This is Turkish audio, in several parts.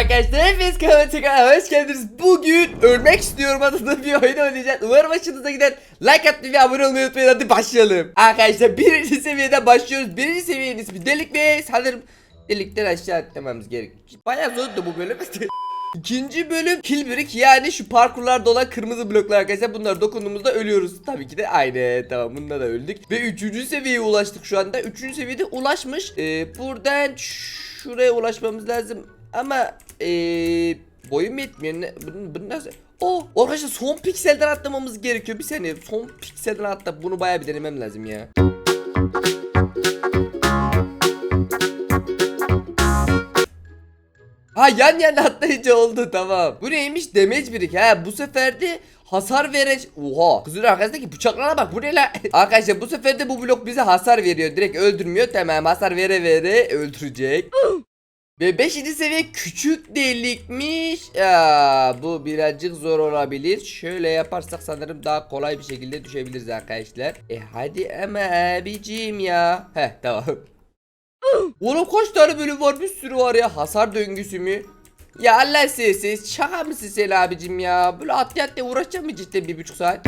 Arkadaşlar hepiniz kanalıma hoş geldiniz. Bugün ölmek istiyorum adında bir oyun oynayacağız. Umarım hoşunuza gider. Like atmayı ve abone olmayı unutmayın. Hadi başlayalım. Arkadaşlar birinci seviyeden başlıyoruz. Birinci seviyenin ismi delik ve sanırım delikten aşağı atlamamız gerek. Bayağı zordu bu bölüm. İkinci bölüm Kilbrick yani şu parkurlarda olan kırmızı bloklar arkadaşlar bunlar dokunduğumuzda ölüyoruz tabii ki de aynı tamam bunda da öldük ve üçüncü seviyeye ulaştık şu anda üçüncü seviyede ulaşmış ee, buradan şuraya ulaşmamız lazım ama ee, boyum yetmiyor. Ne, bunu, bunu nasıl? Oh arkadaşlar son pikselden atlamamız gerekiyor. Bir saniye. Son pikselden atla bunu bayağı bir denemem lazım ya. Ha yan yana atlayınca oldu. Tamam. Bu neymiş? Damage birik ha bu sefer de hasar verecek. Oha. Kızın arkasındaki bıçaklara bak. Bu ne la? Arkadaşlar bu sefer de bu blok bize hasar veriyor. Direkt öldürmüyor. Tamam hasar vere vere öldürecek. Ve 5. seviye küçük delikmiş. Ya bu birazcık zor olabilir. Şöyle yaparsak sanırım daha kolay bir şekilde düşebiliriz arkadaşlar. E hadi ama abicim ya. Heh tamam. Oğlum kaç tane bölüm var bir sürü var ya hasar döngüsü mü? Ya Allah siz şaka mısın sen abicim ya? Böyle atlı atlı uğraşacağım mı cidden bir buçuk saat?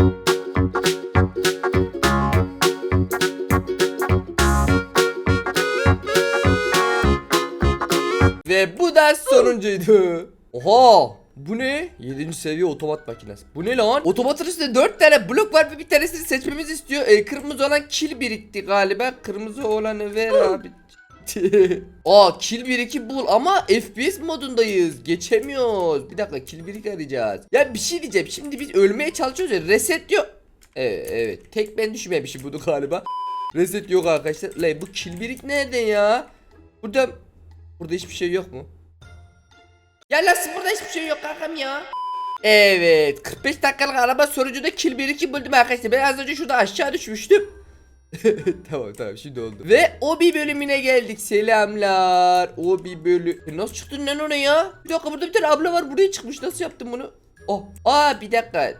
Ve bu da sonuncuydu. Oha! Bu ne? 7. seviye otomat makinesi. Bu ne lan? Otomatın üstünde 4 tane blok var ve bir tanesini seçmemizi istiyor. E, kırmızı olan kil birikti galiba. Kırmızı olanı ver abi. Aa kill 1 2 bul ama FPS modundayız. Geçemiyoruz. Bir dakika kill 1 arayacağız. Ya bir şey diyeceğim. Şimdi biz ölmeye çalışıyoruz ya. Reset diyor. Evet, evet. Tek ben düşmemişim bunu galiba. Reset yok arkadaşlar. Lan bu kill 1 nerede ya? Burada burada hiçbir şey yok mu? Ya nasıl burada hiçbir şey yok kankam ya? Evet 45 dakikalık araba sonucunda kill 1 2 buldum arkadaşlar. Ben az önce şurada aşağı düşmüştüm. tamam tamam şimdi oldu. Ve o bir bölümüne geldik. Selamlar. O bir bölüm. E, Nasıl çıktın lan ona ya? Bir dakika burada bir tane abla var buraya çıkmış. Nasıl yaptın bunu? Oh. Aa bir dakika.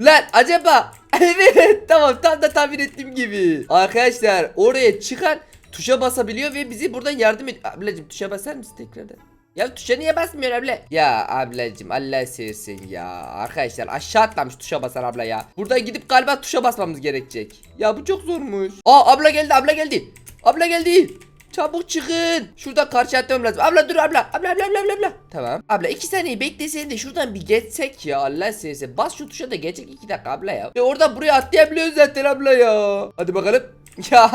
Lan acaba evet tamam tam da tahmin ettiğim gibi. Arkadaşlar oraya çıkan tuşa basabiliyor ve bizi buradan yardım et. Ablacım tuşa basar mısın tekrardan? Ya tuşa niye basmıyor abla? Ya ablacım Allah sevsin ya. Arkadaşlar aşağı atlamış tuşa basar abla ya. Buradan gidip galiba tuşa basmamız gerekecek. Ya bu çok zormuş. Aa abla geldi abla geldi. Abla geldi. Çabuk çıkın. Şuradan karşı atmam lazım. Abla dur abla. Abla abla abla abla. Tamam. Abla iki saniye bekleseydin de şuradan bir geçsek ya. Allah sevsin. Bas şu tuşa da geçecek iki dakika abla ya. Ve oradan buraya atlayabiliyoruz zaten abla ya. Hadi bakalım. Ya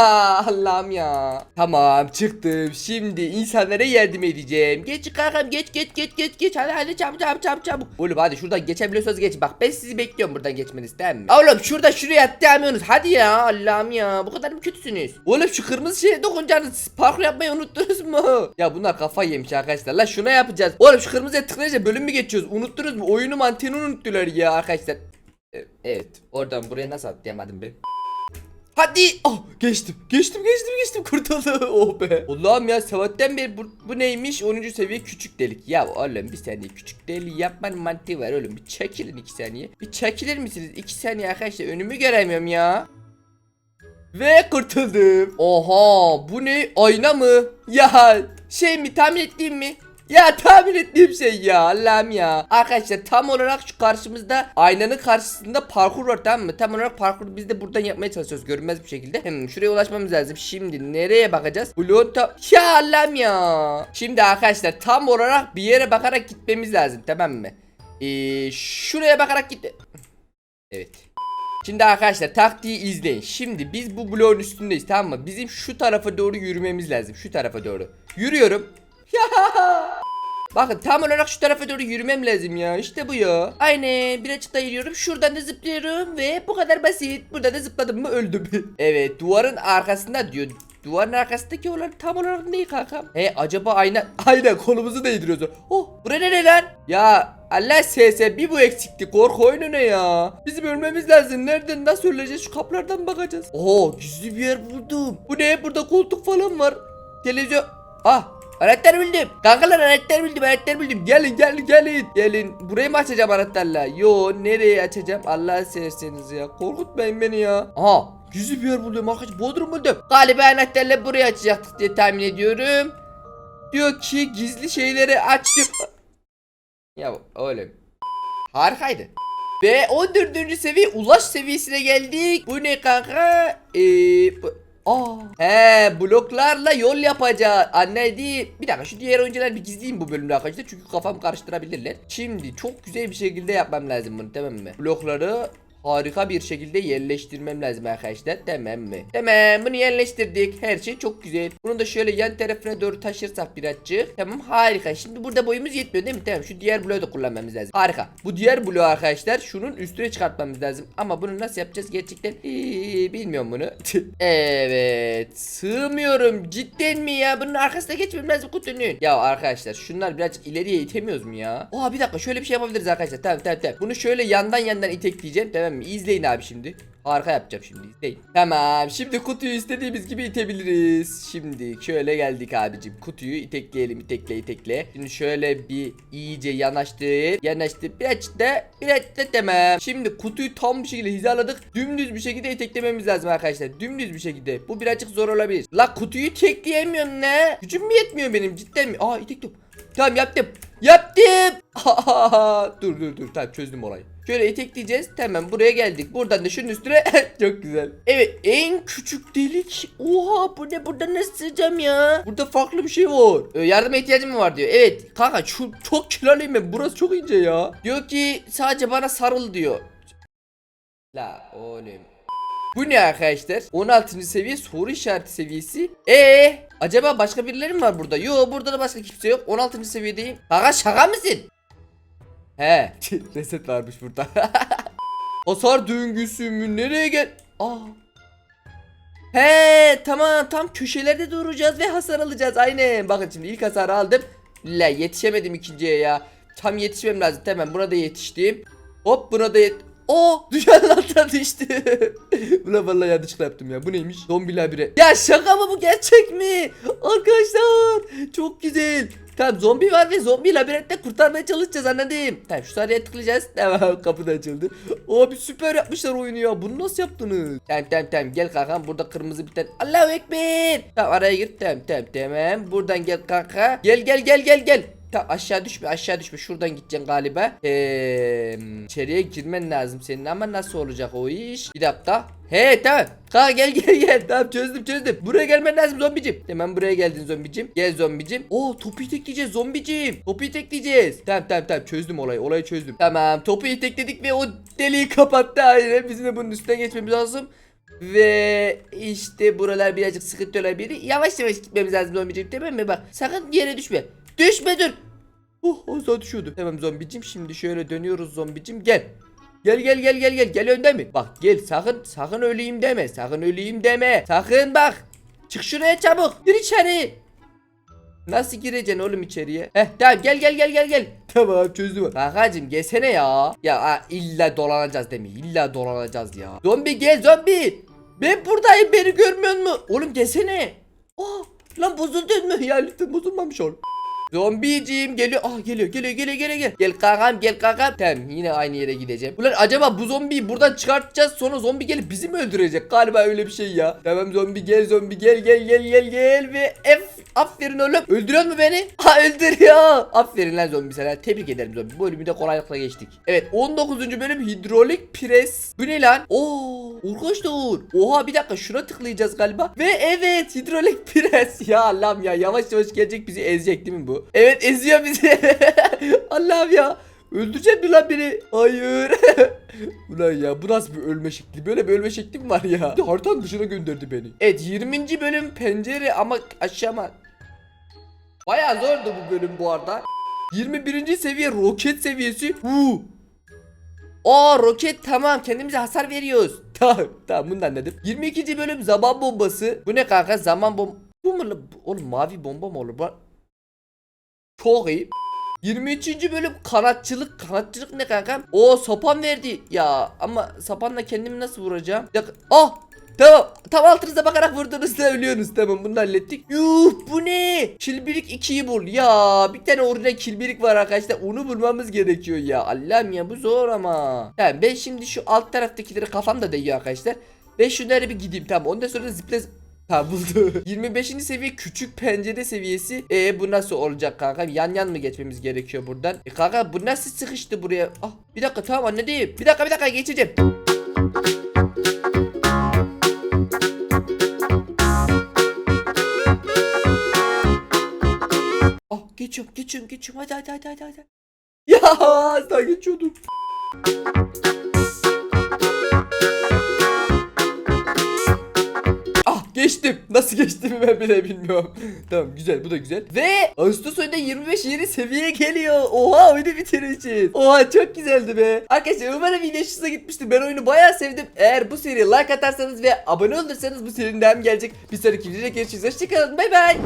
Allah'ım ya. Tamam çıktım. Şimdi insanlara yardım edeceğim. Geç kankam geç geç geç geç geç. Hadi hadi çabuk çabuk çabuk çabuk. Oğlum hadi şuradan geçebiliyorsanız geçin. Bak ben sizi bekliyorum buradan geçmeniz tamam mı? Oğlum şurada şuraya atlayamıyorsunuz. Hadi ya Allah'ım ya. Bu kadar mı kötüsünüz? Oğlum şu kırmızı şeye dokunacağınız parkur yapmayı unuttunuz mu? Ya bunlar kafa yemiş arkadaşlar. La şuna yapacağız. Oğlum şu kırmızıya tıklayınca bölüm mü geçiyoruz? Unuttunuz mu? Oyunu mantığını unuttular ya arkadaşlar. Evet. Oradan buraya nasıl atlayamadım ben? Hadi. Oh geçtim. Geçtim geçtim geçtim kurtuldu. Oh be. Allah'ım ya sabahtan beri bu, bu neymiş? 10. seviye küçük delik. Ya oğlum bir saniye küçük deliği yapmanın mantığı var oğlum. Bir çekilin 2 saniye. Bir çekilir misiniz? 2 saniye arkadaşlar önümü göremiyorum ya. Ve kurtuldum. Oha bu ne? Ayna mı? Ya şey mi tahmin ettiğim mi? Ya tahmin ettiğim şey ya Allah'ım ya. Arkadaşlar tam olarak şu karşımızda aynanın karşısında parkur var tamam mı? Tam olarak parkur biz de buradan yapmaya çalışıyoruz görünmez bir şekilde. Hmm, şuraya ulaşmamız lazım. Şimdi nereye bakacağız? Bloğun. Ya Allah'ım ya. Şimdi arkadaşlar tam olarak bir yere bakarak gitmemiz lazım tamam mı? Ee, şuraya bakarak git... Evet. Şimdi arkadaşlar taktiği izleyin. Şimdi biz bu bloğun üstündeyiz tamam mı? Bizim şu tarafa doğru yürümemiz lazım. Şu tarafa doğru. Yürüyorum. Ya. Bakın tam olarak şu tarafa doğru yürümem lazım ya. İşte bu ya. Aynen bir açıkta yürüyorum. Şuradan da zıplıyorum ve bu kadar basit. Burada da zıpladım mı öldüm. evet duvarın arkasında diyor. Duvarın arkasındaki olan tam olarak ne kankam? He acaba ayna aynen kolumuzu değdiriyoruz. Oh bura ne lan? Ya Allah SS bir bu eksikti. Korku oyunu ne ya? Bizim ölmemiz lazım. Nereden nasıl öleceğiz? Şu kaplardan bakacağız. Oo gizli bir yer buldum. Bu ne? Burada koltuk falan var. Televizyon. Ah Anahtar bildim. Kankalar anahtar bildim anahtar bildim. Gelin gelin gelin. Gelin. Burayı mı açacağım anahtarla? Yo nereye açacağım? Allah severseniz ya. Korkutmayın beni ya. Aha gizli bir yer buldum arkadaş. Bodrum buldum. Galiba anahtarla burayı açacaktık diye tahmin ediyorum. Diyor ki gizli şeyleri aç diyor. Ya oğlum. Harikaydı. Ve 14. seviye ulaş seviyesine geldik. Bu ne kanka? Eee Aa. He bloklarla yol yapacağız. Anne değil. Bir dakika şu diğer oyuncular bir gizleyeyim bu bölümde arkadaşlar. Çünkü kafam karıştırabilirler. Şimdi çok güzel bir şekilde yapmam lazım bunu tamam mı? Blokları harika bir şekilde yerleştirmem lazım arkadaşlar. Tamam mı? Tamam bunu yerleştirdik. Her şey çok güzel. Bunu da şöyle yan tarafına doğru taşırsak birazcık. Tamam harika. Şimdi burada boyumuz yetmiyor değil mi? Tamam şu diğer bloğu da kullanmamız lazım. Harika. Bu diğer bloğu arkadaşlar şunun üstüne çıkartmamız lazım. Ama bunu nasıl yapacağız gerçekten? Ee, bilmiyorum bunu. evet. Sığmıyorum. Cidden mi ya? Bunun arkasına geçmem lazım kutunun. Ya arkadaşlar şunlar birazcık ileriye itemiyoruz mu ya? Oha bir dakika şöyle bir şey yapabiliriz arkadaşlar. Tamam tamam tamam. Bunu şöyle yandan yandan itekleyeceğim. Tamam mı? İzleyin abi şimdi. Harika yapacağım şimdi izleyin. Tamam şimdi kutuyu istediğimiz gibi itebiliriz. Şimdi şöyle geldik abicim. Kutuyu itekleyelim itekle itekle. Şimdi şöyle bir iyice yanaştır. Yanaştır. Biraz da biraz da tamam. Şimdi kutuyu tam bir şekilde hizaladık. Dümdüz bir şekilde iteklememiz lazım arkadaşlar. Dümdüz bir şekilde. Bu birazcık zor olabilir. La kutuyu tekleyemiyorum ne? Gücüm mü yetmiyor benim cidden mi? Aa itektim. Tamam yaptım. Yaptım. dur dur dur tamam çözdüm olayı. Şöyle itekleyeceğiz. Tamam buraya geldik. Buradan da şunun üstüne çok güzel. Evet en küçük delik. Oha bu ne burada nasıl sığacağım ya? Burada farklı bir şey var. Ee, yardıma ihtiyacım mı var diyor. Evet kanka şu, çok kiloluyum ben. Burası çok ince ya. Diyor ki sadece bana sarıl diyor. La oğlum. Bu ne arkadaşlar? 16. seviye soru işareti seviyesi. Ee, acaba başka birileri mi var burada? Yo burada da başka kimse yok. 16. seviyedeyim. Kanka şaka mısın? He, reset varmış burada. Hasar döngüsü mü? Nereye gel? Aa. He, tamam tam köşelerde duracağız ve hasar alacağız. Aynen. Bakın şimdi ilk hasarı aldım. La yetişemedim ikinciye ya. Tam yetişmem lazım. Tamam buna da yetiştim. Hop buna da yet... O dünyanın altına düştü. Buna vallahi yanlışlıkla yaptım ya. Bu neymiş? Zombi labirent. Ya şaka mı bu gerçek mi? Arkadaşlar çok güzel. Tamam zombi var ve zombi labirentte kurtarmaya çalışacağız anladım. Tamam şu sarıya tıklayacağız. Tamam kapı da açıldı. Abi süper yapmışlar oyunu ya. Bunu nasıl yaptınız? Tamam tamam tamam gel kankam burada kırmızı bir tane. Allahu ekber. Tamam araya gir. Tamam tamam tamam. Buradan gel kanka. Gel gel gel gel gel. Tamam aşağı düşme aşağı düşme şuradan gideceksin galiba. Eee içeriye girmen lazım senin ama nasıl olacak o iş? Bir dakika. He tamam. Kanka gel gel gel. Tamam çözdüm çözdüm. Buraya gelmen lazım zombicim. Hemen buraya geldin zombicim. Gel zombicim. Oo topu itekleyeceğiz zombicim. Topu itekleyeceğiz. Tamam tamam tamam çözdüm olayı. Olayı çözdüm. Tamam topu itekledik ve o deliği kapattı. Aynen bizim de bunun üstüne geçmemiz lazım. Ve işte buralar birazcık sıkıntı olabilir. Yavaş yavaş gitmemiz lazım zombicim tamam mı? Bak sakın yere düşme. Düşme dur. Oh az düşüyordu. Tamam zombicim şimdi şöyle dönüyoruz zombicim gel. Gel gel gel gel gel gel önde mi? Bak gel sakın sakın öleyim deme. Sakın öleyim deme. Sakın bak. Çık şuraya çabuk. Gir içeri. Nasıl gireceksin oğlum içeriye? Heh tamam gel gel gel gel gel. Tamam çözdüm. Kankacım gelsene ya. Ya ha, illa dolanacağız değil mi? İlla dolanacağız ya. Zombi gel zombi. Ben buradayım beni görmüyor musun? Oğlum gelsene. Oh lan bozuldun mu? Ya lütfen bozulmamış ol. Zombiciğim geliyor. Ah geliyor geliyor geliyor geliyor gel. Gel kankam gel kankam. Tamam yine aynı yere gideceğim. Ulan acaba bu zombiyi buradan çıkartacağız sonra zombi gelip bizi mi öldürecek? Galiba öyle bir şey ya. Tamam zombi gel zombi gel gel gel gel gel ve F aferin oğlum. Öldürüyor mu beni? Ha öldürüyor. Aferin lan zombi sana. Tebrik ederim zombi. Bu bölümü de kolaylıkla geçtik. Evet 19. bölüm hidrolik pres. Bu ne lan? Oo arkadaşlar. Oha bir dakika şuna tıklayacağız galiba. Ve evet hidrolik pres. Ya Allah'ım ya yavaş yavaş gelecek bizi ezecek değil mi bu? Evet eziyor bizi. Allah'ım ya. Öldürecek mi lan beni? Hayır. Ulan ya bu nasıl bir ölme şekli? Böyle bir ölme şekli mi var ya? Haritanın dışına gönderdi beni. Evet 20. bölüm pencere ama aşama. Baya zordu bu bölüm bu arada. 21. seviye roket seviyesi. Huu. Aa roket tamam kendimize hasar veriyoruz. Tamam tamam bunu da anladım. 22. bölüm zaman bombası. Bu ne kanka zaman bom... Bu mu lan? Oğlum mavi bomba mı olur? Bu... Çok iyi. 23. bölüm kanatçılık. Kanatçılık ne kankam? O sapan verdi. Ya ama sapanla kendimi nasıl vuracağım? Ya, ah Tamam. Tam altınıza bakarak vurduğunuzda ölüyorsunuz. Tamam bunu da hallettik. Yuh bu ne? Kilbirik 2'yi bul. Ya bir tane orijinal kilbirik var arkadaşlar. Onu bulmamız gerekiyor ya. Allah'ım ya bu zor ama. Tamam ben şimdi şu alt taraftakileri kafamda değiyor arkadaşlar. Ve şunları bir gideyim tamam. Ondan sonra zıpla Ha buldu. 25. seviye küçük pencere seviyesi. E bu nasıl olacak kanka? Yan yan mı geçmemiz gerekiyor buradan? E kanka bu nasıl sıkıştı buraya? Ah bir dakika tamam anne değil. Bir dakika bir dakika geçeceğim. Geçiyorum geçiyorum geçiyorum hadi hadi hadi hadi hadi. Ya az daha geçiyordum. Ah geçtim. Nasıl geçtiğimi ben bile bilmiyorum. tamam güzel bu da güzel. Ve Ağustos ayında 25 yeni seviye geliyor. Oha oyunu bitireceğiz. Oha çok güzeldi be. Arkadaşlar umarım video hoşunuza gitmiştir. Ben oyunu bayağı sevdim. Eğer bu seriye like atarsanız ve abone olursanız bu serinin devamı gelecek. Bir sonraki videoda görüşürüz. Hoşçakalın. Bay bay.